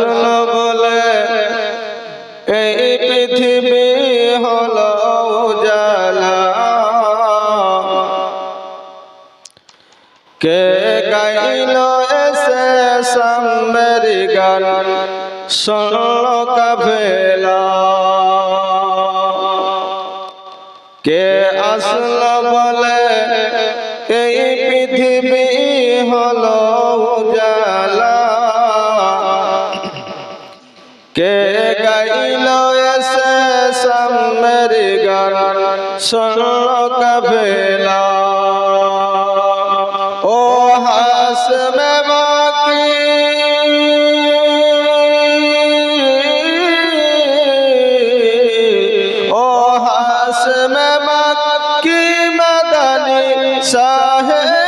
আসলো বলে, এই পৃথিবী হলো উজালা। কে গাইল এসে সাম্বের গান শুনল কে আসলো বলে, এই পৃথিবী সামের গান শুনল কবেলা ও হাস মে বাকি ও হাস মে বাকি মদনী শাহে মদিনা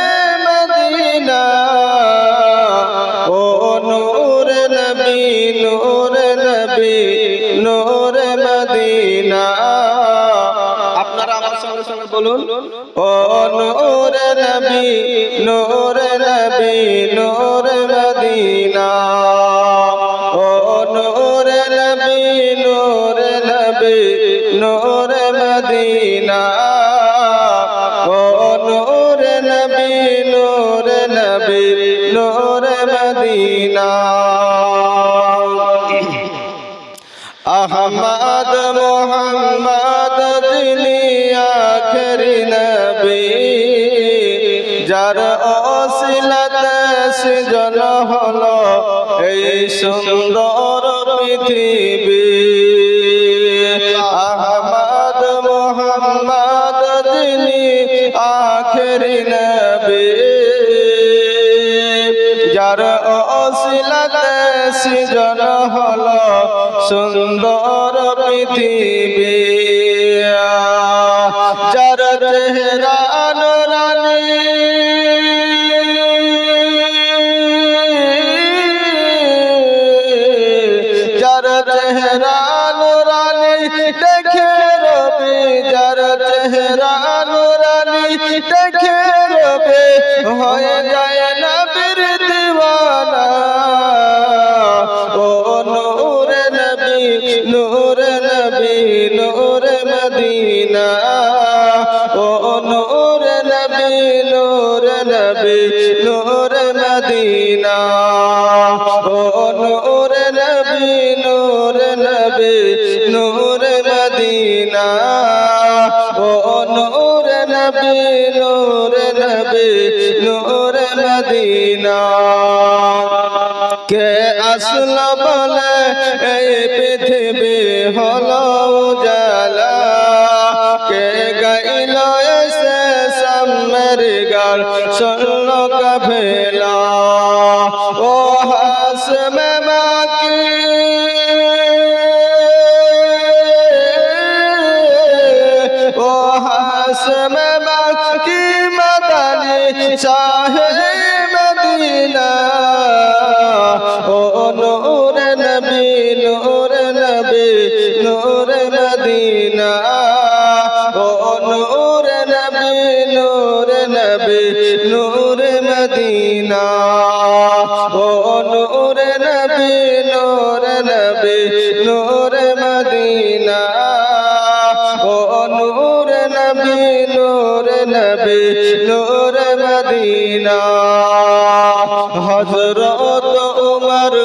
বলুন, ও নূর নবী নূর নবী নূর মদিনা। ও নূর নবী নূর নবী নূর মদিনা। ও নূর নবী নূর নবী নূর মদিনা। আহমদ মোহাম্মদ আখেরি নবী, যার অসিলাতে সৃজন হলো এই সুন্দর পৃথিবী। আহমদ মোহাম্মদ যিনি আখেরি নবী, যার অসিলাতে সৃজন হলো সুন্দর পৃথিবী। চেহারা নুরানি যার চেহারা নুরানি, দেখে রবি। যার চেহারা নুরানি, দেখে রবি। হয়ে যায় নবীর দিওয়ানা। ও নূর নবী নূর নবী, নূর মদিনা। মদিনা। ও নূর নবী নূর নবী, নূর মদিনা। ও নূর নবী নূর নবী, নূর মদিনা। কে আসল বলে, এই পৃথিবী হলো উজালা। কে গাইল এসে সামের গাল শুনল কভেলা বাকি ও হাস মে বাকি মদনী, চাহে মদিনা। ও নূর নবী নূর নবী, নূর মদিনা। ও নূর নবী মদিনা। নূর মদিনা। হজরত উমর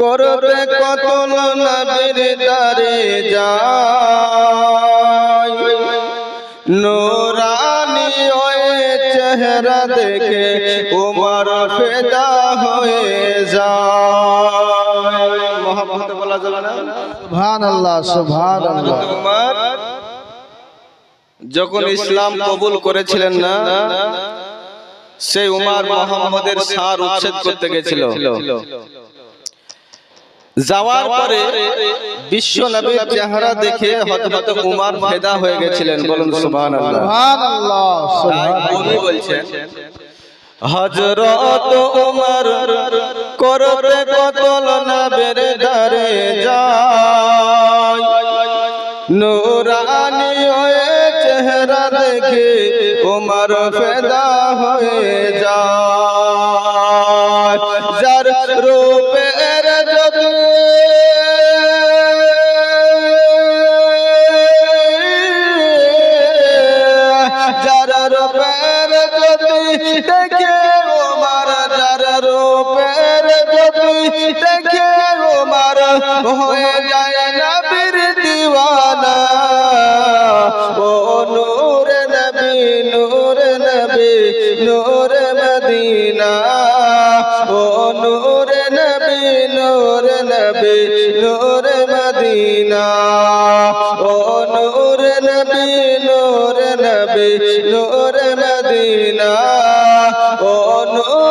করবে কতল নবীর দারে যায়। নুরানি ওই চেহারা দেখে উমর ফেদা হয়ে যায়। মোহাম্মদ বলা যাবে না সুবহান আল্লাহ সুবহান আল্লাহ উমর যখন ইসলাম কবুল করেছিলেন না সেই উমার মোহাম্মদের সার উচ্ছেদ করতে গেছিল। যাওয়ার পরে বিশ্ব নবীর চেহারা দেখে হযরত উমার ফেদা হয়ে গেছিলেন। বলুন সুবহানাল্লাহ। সুবহান আল্লাহ তাই বলছেন। হজরত উমর করতে কতল নবের ধারে যায় নুরানি চেহারা রেখে তোমার ফেদা হয়ে যায়। যার রূপের যত যার রূপের যত দেখে আমার যার রূপের যত দেখে আমার যায় না। নূর মদিনা, ও নূর নবী নূর নবী, নূর মদিনা, ও নূর নবী নূর নবী, নূর মদিনা, ও নূর